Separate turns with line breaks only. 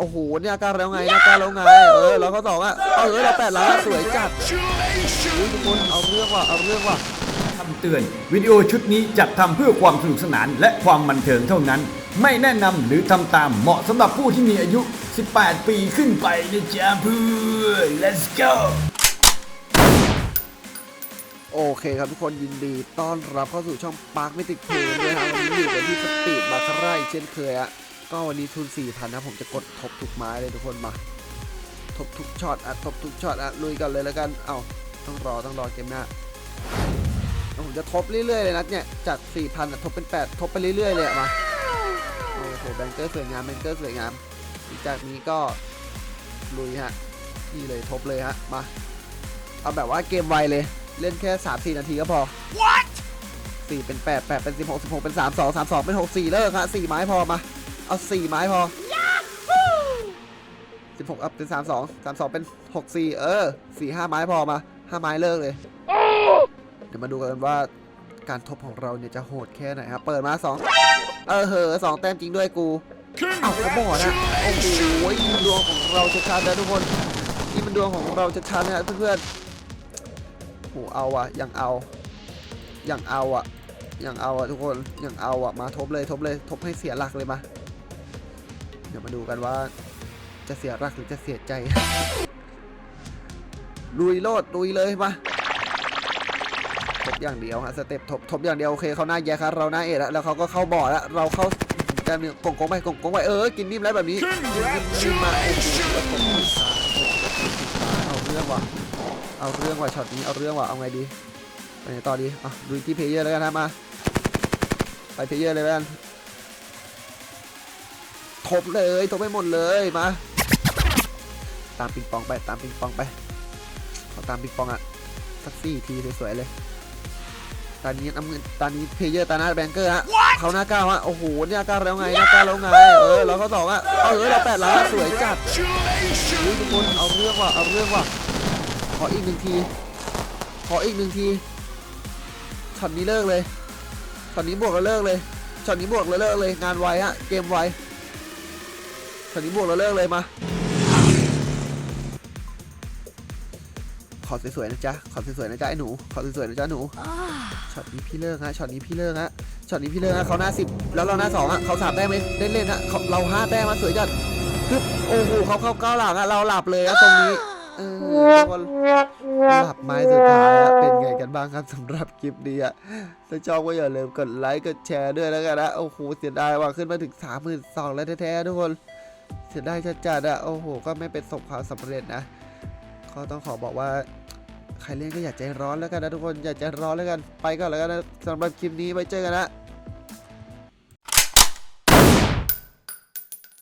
โอ้โหเนี่ยอาการแล้วไงอาการแล้วไง เออเราก็สองอะเออเราแปดล้านสวยจัดอุ๊ยทุกคนเอาเรื่องว่ะเอาเรื่องว่ะ
คำเตือน วิดีโอชุดนี้จัดทำเพื่อความสนุกสนานและความบันเทิงเท่านั้น ไม่แนะนำหรือทำตามเหมาะสำหรับผู้ที่มีอายุ 18 ปีขึ้นไปนะจ๊ะเพื่อน let's go
โอเคครับทุกคนยินดีต้อนรับเข้าสู่ช่องปาร์คมิติเพลด้วยครับวันนี้อยู่กันที่สปีดบาคาร่าอีกเช่นเคยอะ ก็วันนี้ทุน4,000นะผมจะกดทบทุกไม้เลยทุกคนมา ทบทุกช็อตอะทบทุกช็อตอะลุยกันเลยแล้วกันเอ้าต้องรอต้องรอเกมหน้าแล้วผมจะทบเรื่อยๆเลยนะเนี่ยจาก4,000อะทบเป็น8ทบไปเรื่อยๆเลยอะมาโอ้โหแบงเกอร์สวยงามแบงเกอร์สวยงามหลังจากนี้ก็ลุยฮะนี่เลยทบเลยฮะมาเอาแบบว่าเกมไวเลยเล่นแค่3 4นาทีก็พอ What 4เป็น 8 8 เป็น 16 16 เป็น 3 2 3 2 เป็น 6 4 เลิกฮะ4ไม้พอมา เอา4ไม้พอ16อัพเป็น3 2 3 2เป็น6 4เออ4 5ไม้พอมา5ไม้เลิกเลย เดี๋ยวมาดูกันว่าการทบของเราเนี่ยจะโหดแค่ไหนครับ เปิดมา2เออเหอะ2แต้มจริงด้วยกูเอ้าเขาบอกนะโอ้โหดวงของเราชัดๆนะทุกคนนี่มันดวงของเราชัดๆนะเพื่อนๆโหเอาอะยังเอายังเอาอะยังเอาอะทุกคนยังเอาอะมาทบเลยทบเลยทบให้เสียหลักเลยมา เดี๋ยวมาดูกันว่าจะเสียหลักหรือจะเสียใจลุยโลดลุยเลยมาทบอย่างเดียวฮะสเต็ปทบทบอย่างเดียวโอเคเขาหน้าแย่ครับเราหน้าเอ็ดแล้วแล้วเขาก็เข้าบ่อแล้วเราเข้าการเมืองกงกงไปกงกงไปเออกินนิ่มแล้วแบบนี้นิ่มมาเอาเรื่องว่ะเอาเรื่องว่ะช็อตนี้เอาเรื่องว่ะเอาไงดีไปไหนต่อดีอะดูที่เพลเยอร์แล้วกันนะมาไปเพลเยอร์เลยแล้วกัน ทบเลยทบไปหมดเลยมาตามปิงปองไปตามปิงปองไปขอตามปิงปองอะสักสี่ทีสวยๆเลยตอนนี้น้ำเงินตอนนี้เพลเยอร์ตาหน้าแบงเกอร์ฮะเขาหน้าเก้าฮะโอ้โหเนี่ยเก้าแล้วไงหน้าเก้าแล้วไงเออเราก็สองอะเออเราแปดล้านสวยจัดอุ๊ยทุกคนเอาเรื่องว่ะเอาเรื่องว่ะขออีกหนึ่งทีขออีกหนึ่งทีช็อตนี้เลิกเลยช็อตนี้บวกแล้วเลิกเลยช็อตนี้บวกแล้วเลิกเลยงานไวฮะเกมไว ช็อตนี้บวกแล้วเลิกเลยมา ขอสวยๆนะจ๊ะ ขอสวยๆนะจ๊ะไอ้หนู ขอสวยๆนะจ๊ะหนู ช็อตนี้พี่เลิกฮะ ช็อตนี้พี่เลิกฮะ ช็อตนี้พี่เลิกฮะเขาหน้าสิบแล้วเราหน้าสองฮะเขาสามแต้มเองเล่นๆฮะเขาเราห้าแต้มมาสวยจัดปึ๊บโอ้โหเขาเข้าเก้าหลังอะเราหลับเลยอะตรงนี้เออทุกคนหลับไม้สุดท้ายอะเป็นไงกันบ้างครับสำหรับคลิปนี้อะถ้าชอบก็อย่าลืมกดไลค์กดแชร์ด้วยแล้วกันนะโอ้โหเสียดายว่าขึ้นมาถึง3 2 0 0 0แล้วแท้ๆทุกคน เสียดายจัดๆอะโอ้โห ก็ไม่เป็นสบความสำเร็จนะก็ต้องขอบอกว่าใครเล่นก็อย่าใจร้อนแล้วกันนะทุกคนอย่าใจร้อนแล้วกันไปก่อนแล้วกันนะสำหรับคลิปนี้ไว้เจอกันนะ